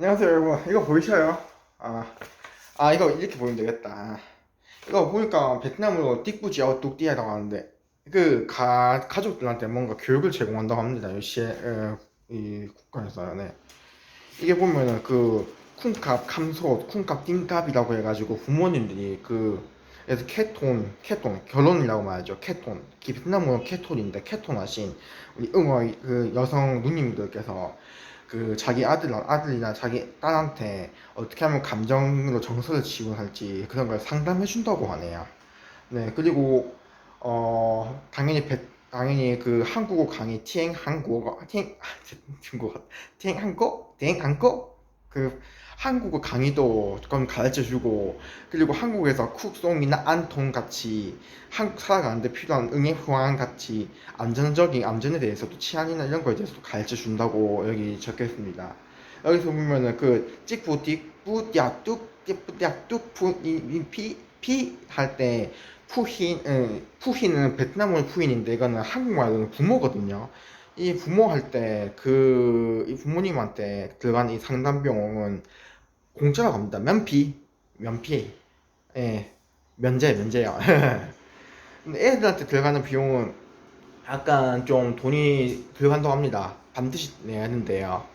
안녕하세요 여러분 이거 보이셔요? 아, 아 이거 이렇게 보면 되겠다 이거 보니까 베트남으로 띡부지어 뚝띠아라고 하는데 그 가, 가족들한테 뭔가 교육을 제공한다고 합니다 이, 시에, 어, 이 국가에서 네. 이게 보면은 그 쿵캅, 감소, 쿵캅, 띵캅이라고 해가지고 부모님들이 그 그래서 케톤, 케톤, 결혼이라고 말하죠. 케톤. 이 베트남어는 케톤인데 케톤 하신 우리 응어 그 여성 누님들께서 그 자기 아들, 아들이나 자기 딸한테 어떻게 하면 감정으로 정서를 지원할지 그런 걸 상담해 준다고 하네요. 네, 그리고 어 당연히 배, 당연히 그 한국어 강의 티eng 한국어 티eng 중국어 티eng 한국 티eng 한국 그 한국어 강의도 좀 가르쳐 주고 그리고 한국에서 쿡송이나 안통 같이 한국 살아가는데 필요한 응애 후황 같이 안전적인 안전에 대해서도 치안이나 이런 거에 대해서도 가르쳐 준다고 여기 적혀 있습니다. 여기서 보면은 그 찍부 띠뿌 띠아뚝 띠뿌 띠아뚝 푸이피피 할때 푸힌 응, 푸힌은 베트남어 푸힌인데 이거는 한국말로는 부모거든요. 이 부모 할 때 그 이 부모님한테 들어가는 이 상담 비용은 공짜라고 합니다. 면피 면피 예 면제 면제요. 애들한테 들어가는 비용은 약간 좀 돈이 들어간다고 합니다. 반드시 내야 하는데요.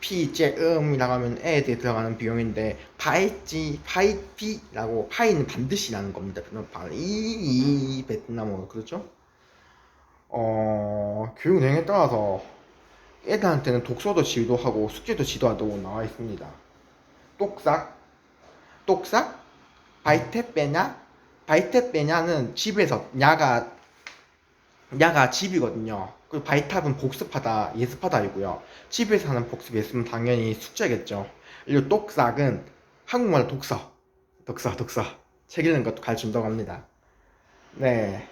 피제음이라고 하면 애들이 들어가는 비용인데 파이지 파이피라고 파이는 반드시 나는 겁니다. 이, 이 베트남어 그렇죠? 어 교육 내용에 따라서 애들한테는 독서도 지도하고 숙제도 지도하고 나와 있습니다. 똑싹 똑싹 바이테 빼냐 바이테 빼냐는 집에서 야가 야가 집이거든요. 그 바이탑은 복습하다 예습하다이고요. 집에서 하는 복습 예습은 당연히 숙제겠죠. 그리고 똑싹은 한국말 독서 독서 독서 책 읽는 것도 가르친다고 합니다. 네.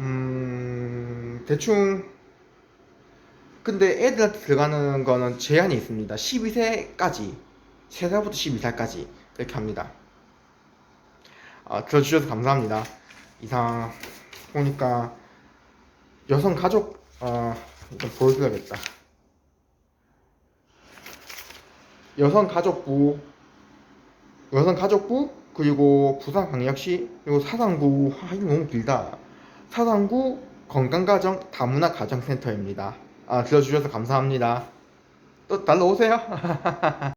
음, 대충 근데 애들한테 들어가는 거는 제한이 있습니다. 12세까지 3살부터 12살까지 그렇게 합니다. 아, 들어주셔서 감사합니다. 이상 보니까 여성 가족 어, 좀 보여드려야겠다. 여성 가족부 여성 가족부 그리고 부산광역시 그리고 사상구 아 이거 너무 길다. 사상구 건강가정 다문화 가정센터입니다. 아 들어주셔서 감사합니다. 또 달러 오세요.